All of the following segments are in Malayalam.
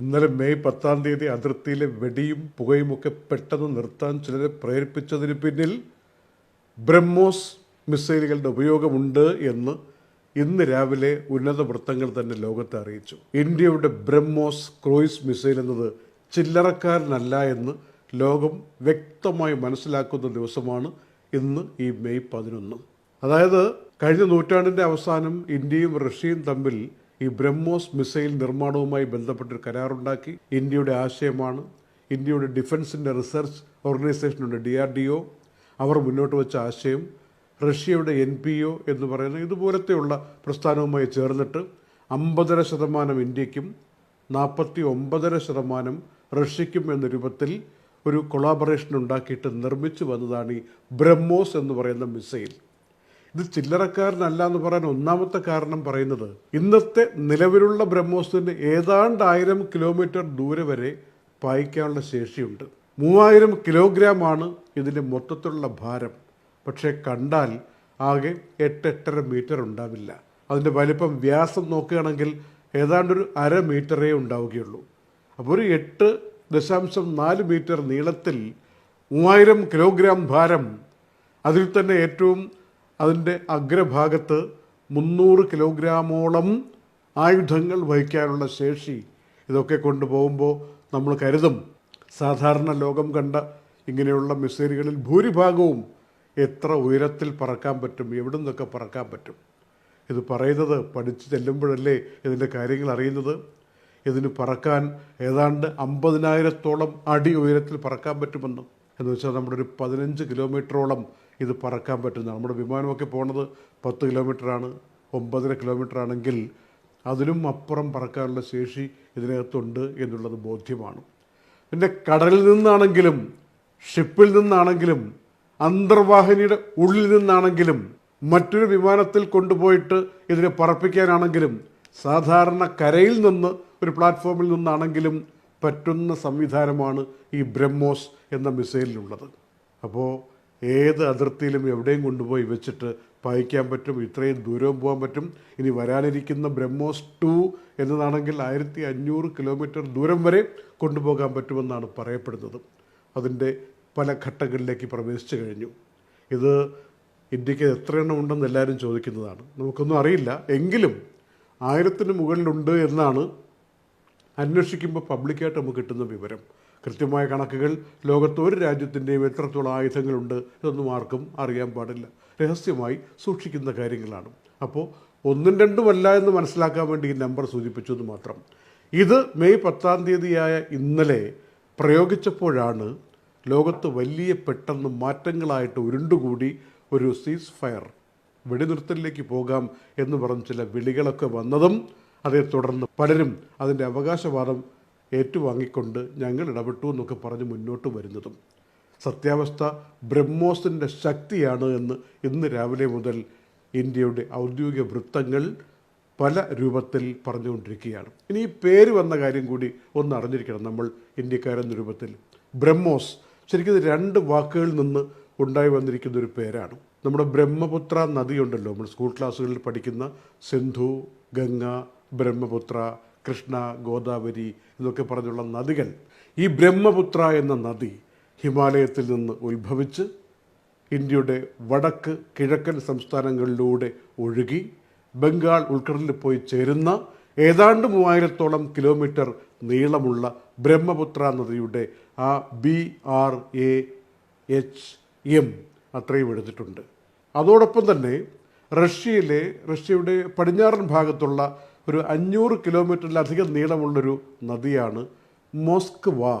ഇന്നലെ മെയ് പത്താം തീയതി അതിർത്തിയിലെ വെടിയും പുകയും ഒക്കെ പെട്ടെന്ന് നിർത്താൻ ചിലരെ പ്രേരിപ്പിച്ചതിന് പിന്നിൽ ബ്രഹ്മോസ് മിസൈലുകളുടെ ഉപയോഗമുണ്ട് എന്ന് ഇന്ന് രാവിലെ ഉന്നത വൃത്തങ്ങൾ തന്നെ ലോകത്തെ അറിയിച്ചു. ഇന്ത്യയുടെ ബ്രഹ്മോസ് ക്രൂയിസ് മിസൈൽ എന്നത് ചില്ലറക്കാരനല്ല എന്ന് ലോകം വ്യക്തമായി മനസ്സിലാക്കുന്ന ദിവസമാണ് ഇന്ന് ഈ മെയ് പതിനൊന്ന്. അതായത് കഴിഞ്ഞ നൂറ്റാണ്ടിന്റെ അവസാനം ഇന്ത്യയും റഷ്യയും തമ്മിൽ ഈ ബ്രഹ്മോസ് മിസൈൽ നിർമ്മാണവുമായി ബന്ധപ്പെട്ടൊരു കരാറുണ്ടാക്കി. ഇന്ത്യയുടെ ആശയമാണ് ഇന്ത്യയുടെ ഡിഫൻസിന്റെ റിസർച്ച് ഓർഗനൈസേഷനുണ്ട് ഡി ആർ ഡി ഒ അവർ മുന്നോട്ട് വെച്ച ആശയം റഷ്യയുടെ എൻ പി ഒ എന്ന് പറയുന്ന ഇതുപോലത്തെയുള്ള പ്രസ്ഥാനവുമായി ചേർന്നിട്ട് അമ്പതര ശതമാനം ഇന്ത്യക്കും നാൽപ്പത്തി ഒമ്പതര ശതമാനം റഷ്യയ്ക്കും എന്ന രൂപത്തിൽ ഒരു കൊളാബറേഷൻ ഉണ്ടാക്കിയിട്ട് നിർമ്മിച്ചു വന്നതാണ് ഈ ബ്രഹ്മോസ് എന്ന് പറയുന്ന മിസൈൽ. ഇത് ചില്ലറക്കാരനല്ല എന്ന് പറയാൻ ഒന്നാമത്തെ കാരണം പറയുന്നത് ഇന്നത്തെ നിലവിലുള്ള ബ്രഹ്മോസിന് ഏതാണ്ട് ആയിരം കിലോമീറ്റർ ദൂരെ വരെ പായിക്കാനുള്ള ശേഷിയുണ്ട്. മൂവായിരം കിലോഗ്രാമാണ് ഇതിന്റെ മൊത്തത്തിലുള്ള ഭാരം. പക്ഷേ കണ്ടാൽ ആകെ എട്ട് എട്ടര മീറ്റർ ഉണ്ടാവില്ല. അതിന്റെ വലിപ്പം വ്യാസം നോക്കുകയാണെങ്കിൽ ഏതാണ്ടൊരു അര മീറ്ററേ ഉണ്ടാവുകയുള്ളൂ. അപ്പോൾ ഒരു എട്ട് ദശാംശം നാല് മീറ്റർ നീളത്തിൽ മൂവായിരം കിലോഗ്രാം ഭാരം അതിൽ തന്നെ ഏറ്റവും അതിന്റെ അഗ്രഭാഗത്ത് മുന്നൂറ് കിലോഗ്രാമോളം ആയുധങ്ങൾ വഹിക്കാനുള്ള ശേഷി ഇതൊക്കെ കൊണ്ടുപോകുമ്പോൾ നമ്മൾ കരുതും. സാധാരണ ലോകം കണ്ട ഇങ്ങനെയുള്ള മിസൈലുകളിൽ ഭൂരിഭാഗവും എത്ര ഉയരത്തിൽ പറക്കാൻ പറ്റും എവിടെ നിന്നൊക്കെ പറക്കാൻ പറ്റും. ഇത് പറയുന്നത് പഠിച്ചു ചെല്ലുമ്പോഴല്ലേ ഇതിന്റെ കാര്യങ്ങൾ അറിയുന്നത്. ഇതിന് പറക്കാൻ ഏതാണ്ട് അമ്പതിനായിരത്തോളം അടി ഉയരത്തിൽ പറക്കാൻ പറ്റുമെന്ന്. എന്ന് വെച്ചാൽ നമ്മുടെ ഒരു പതിനഞ്ച് കിലോമീറ്ററോളം ഇത് പറക്കാൻ പറ്റുന്ന നമ്മുടെ വിമാനമൊക്കെ പോണത് പത്ത് കിലോമീറ്ററാണ് ഒമ്പതര കിലോമീറ്റർ ആണെങ്കിൽ അതിലും അപ്പുറം പറക്കാനുള്ള ശേഷി ഇതിനകത്തുണ്ട് എന്നുള്ളത് ബോധ്യമാണ്. പിന്നെ കടലിൽ നിന്നാണെങ്കിലും ഷിപ്പിൽ നിന്നാണെങ്കിലും അന്തർവാഹിനിയുടെ ഉള്ളിൽ നിന്നാണെങ്കിലും മറ്റൊരു വിമാനത്തിൽ കൊണ്ടുപോയിട്ട് ഇതിനെ പറപ്പിക്കാനാണെങ്കിലും സാധാരണ കരയിൽ നിന്ന് ഒരു പ്ലാറ്റ്ഫോമിൽ നിന്നാണെങ്കിലും പറ്റുന്ന സംവിധാനമാണ് ഈ ബ്രഹ്മോസ് എന്ന മിസൈലിലുള്ളത്. അപ്പോൾ ഏത് അതിർത്തിയിലും എവിടെയും കൊണ്ടുപോയി വെച്ചിട്ട് പായിക്കാൻ പറ്റും ഇത്രയും ദൂരവും പോകാൻ പറ്റും. ഇനി വരാനിരിക്കുന്ന ബ്രഹ്മോസ് ടു എന്നതാണെങ്കിൽ ആയിരത്തി അഞ്ഞൂറ് കിലോമീറ്റർ ദൂരം വരെ കൊണ്ടുപോകാൻ പറ്റുമെന്നാണ് പറയപ്പെടുന്നത്. അതിന്റെ പല ഘട്ടങ്ങളിലേക്ക് പ്രവേശിച്ചു കഴിഞ്ഞു. ഇത് ഇന്ത്യയ്ക്ക് എത്ര എണ്ണം ഉണ്ടെന്ന് എല്ലാവരും ചോദിക്കുന്നതാണ്. നമുക്കൊന്നും അറിയില്ല. എങ്കിലും ആയിരത്തിന് മുകളിലുണ്ട് എന്നാണ് അന്വേഷിക്കുമ്പോൾ പബ്ലിക്കായിട്ട് നമുക്ക് കിട്ടുന്ന വിവരം. കൃത്യമായ കണക്കുകൾ ലോകത്ത് ഒരു രാജ്യത്തിന്റെയും എത്രത്തോളം ആയുധങ്ങളുണ്ട് ഇതൊന്നും ആർക്കും അറിയാൻ പാടില്ല. രഹസ്യമായി സൂക്ഷിക്കുന്ന കാര്യങ്ങളാണ്. അപ്പോൾ ഒന്നും രണ്ടുമല്ല എന്ന് മനസ്സിലാക്കാൻ വേണ്ടി ഈ നമ്പർ സൂചിപ്പിച്ചു എന്ന് മാത്രം. ഇത് മെയ് പത്താം തീയതിയായ ഇന്നലെ പ്രയോഗിച്ചപ്പോഴാണ് ലോകത്ത് വലിയ പെട്ടെന്ന് മാറ്റങ്ങളായിട്ട് ഉരുണ്ടുകൂടി ഒരു സീസ് ഫയർ വെടിനിർത്തലിലേക്ക് പോകാം എന്ന് പറഞ്ഞ് ചില വിളികളൊക്കെ വന്നതും അതേ തുടർന്ന് പലരും അതിന്റെ അവകാശവാദം ഏറ്റുവാങ്ങിക്കൊണ്ട് ഞങ്ങൾ ഇടപെട്ടു എന്നൊക്കെ പറഞ്ഞ് മുന്നോട്ട് വരുന്നതും. സത്യാവസ്ഥ ബ്രഹ്മോസിന്റെ ശക്തിയാണ് എന്ന് ഇന്ന് രാവിലെ മുതൽ ഇന്ത്യയുടെ ഔദ്യോഗിക വൃത്തങ്ങൾ പല രൂപത്തിൽ പറഞ്ഞുകൊണ്ടിരിക്കുകയാണ്. ഇനി ഈ പേര് വന്ന കാര്യം കൂടി ഒന്ന് അറിഞ്ഞിരിക്കണം നമ്മൾ ഇന്ത്യക്കാരെന്ന രൂപത്തിൽ. ബ്രഹ്മോസ് ശരിക്കും രണ്ട് വാക്കുകളിൽ നിന്ന് ഉണ്ടായി വന്നിരിക്കുന്ന ഒരു പേരാണ്. നമ്മുടെ ബ്രഹ്മപുത്ര നദിയുണ്ടല്ലോ നമ്മൾ സ്കൂൾ ക്ലാസ്സുകളിൽ പഠിക്കുന്ന സിന്ധു ഗംഗ ബ്രഹ്മപുത്ര കൃഷ്ണ ഗോദാവരി എന്നൊക്കെ പറഞ്ഞുള്ള നദികൾ. ഈ ബ്രഹ്മപുത്ര എന്ന നദി ഹിമാലയത്തിൽ നിന്ന് ഉത്ഭവിച്ച് ഇന്ത്യയുടെ വടക്ക് കിഴക്കൻ സംസ്ഥാനങ്ങളിലൂടെ ഒഴുകി ബംഗാൾ ഉൾക്കടലിൽ പോയി ചേരുന്ന ഏതാണ്ട് മൂവായിരത്തോളം കിലോമീറ്റർ നീളമുള്ള ബ്രഹ്മപുത്ര നദിയുടെ ആ B R A H M അത്രയും എടുത്തിട്ടുണ്ട്. അതോടൊപ്പം തന്നെ റഷ്യയിലെ റഷ്യയുടെ പടിഞ്ഞാറൻ ഭാഗത്തുള്ള ഒരു അഞ്ഞൂറ് കിലോമീറ്ററിലധികം നീളമുള്ളൊരു നദിയാണ് Moskva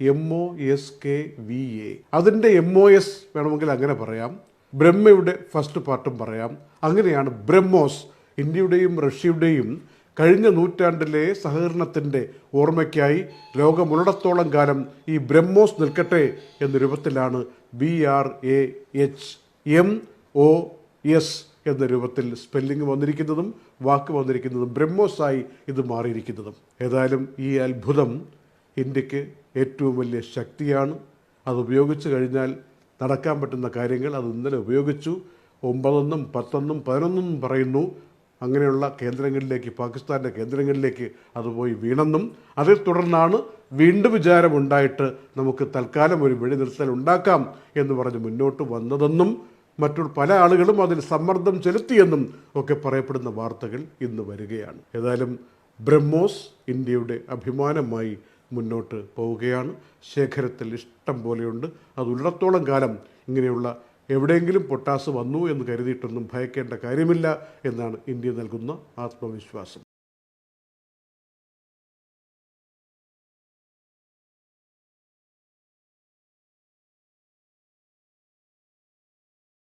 M O S K V A അതിന്റെ എം ഒ എസ് വേണമെങ്കിൽ അങ്ങനെ പറയാം. ബ്രഹ്മയുടെ ഫസ്റ്റ് പാർട്ടും പറയാം. അങ്ങനെയാണ് ബ്രഹ്മോസ് ഇന്ത്യയുടെയും റഷ്യയുടെയും കഴിഞ്ഞ നൂറ്റാണ്ടിലെ സഹകരണത്തിന്റെ ഓർമ്മയ്ക്കായി ലോകമുള്ളിടത്തോളം കാലം ഈ ബ്രഹ്മോസ് നിൽക്കട്ടെ എന്ന രൂപത്തിലാണ് B R A H M O S എന്ന രൂപത്തിൽ സ്പെല്ലിംഗ് വന്നിരിക്കുന്നതും വാക്ക് വന്നിരിക്കുന്നതും ബ്രഹ്മോസായി ഇത് മാറിയിരിക്കുന്നതും. ഏതായാലും ഈ അത്ഭുതം ഇന്ത്യയ്ക്ക് ഏറ്റവും വലിയ ശക്തിയാണ്. അത് ഉപയോഗിച്ച് കഴിഞ്ഞാൽ നടക്കാൻ പറ്റുന്ന കാര്യങ്ങൾ അത് ഇന്നലെ ഉപയോഗിച്ചു. ഒമ്പതെന്നും പത്തെന്നും പതിനൊന്നും പറയുന്നു. അങ്ങനെയുള്ള കേന്ദ്രങ്ങളിലേക്ക് പാകിസ്ഥാന്റെ കേന്ദ്രങ്ങളിലേക്ക് അത് പോയി വീണെന്നും അതേ തുടർന്നാണ് വീണ്ടും വിചാരമുണ്ടായിട്ട് നമുക്ക് തൽക്കാലം ഒരു വെടിനിർത്തൽ ഉണ്ടാക്കാം എന്ന് പറഞ്ഞ് മുന്നോട്ട് വന്നതെന്നും മറ്റു പല ആളുകളും അതിൽ സമ്മർദ്ദം ചെലുത്തിയെന്നും ഒക്കെ പറയപ്പെടുന്ന വാർത്തകൾ ഇന്ന് വരികയാണ്. ഏതായാലും ബ്രഹ്മോസ് ഇന്ത്യയുടെ അഭിമാനമായി മുന്നോട്ട് പോവുകയാണ്. ശേഖരത്തിൽ ഇഷ്ടം പോലെയുണ്ട്. അത് ഉള്ളിടത്തോളം കാലം ഇങ്ങനെയുള്ള എവിടെയെങ്കിലും പൊട്ടാസ് വന്നു എന്ന് കരുതിയിട്ടൊന്നും ഭയക്കേണ്ട കാര്യമില്ല എന്നാണ് ഇന്ത്യ നൽകുന്ന ആത്മവിശ്വാസം.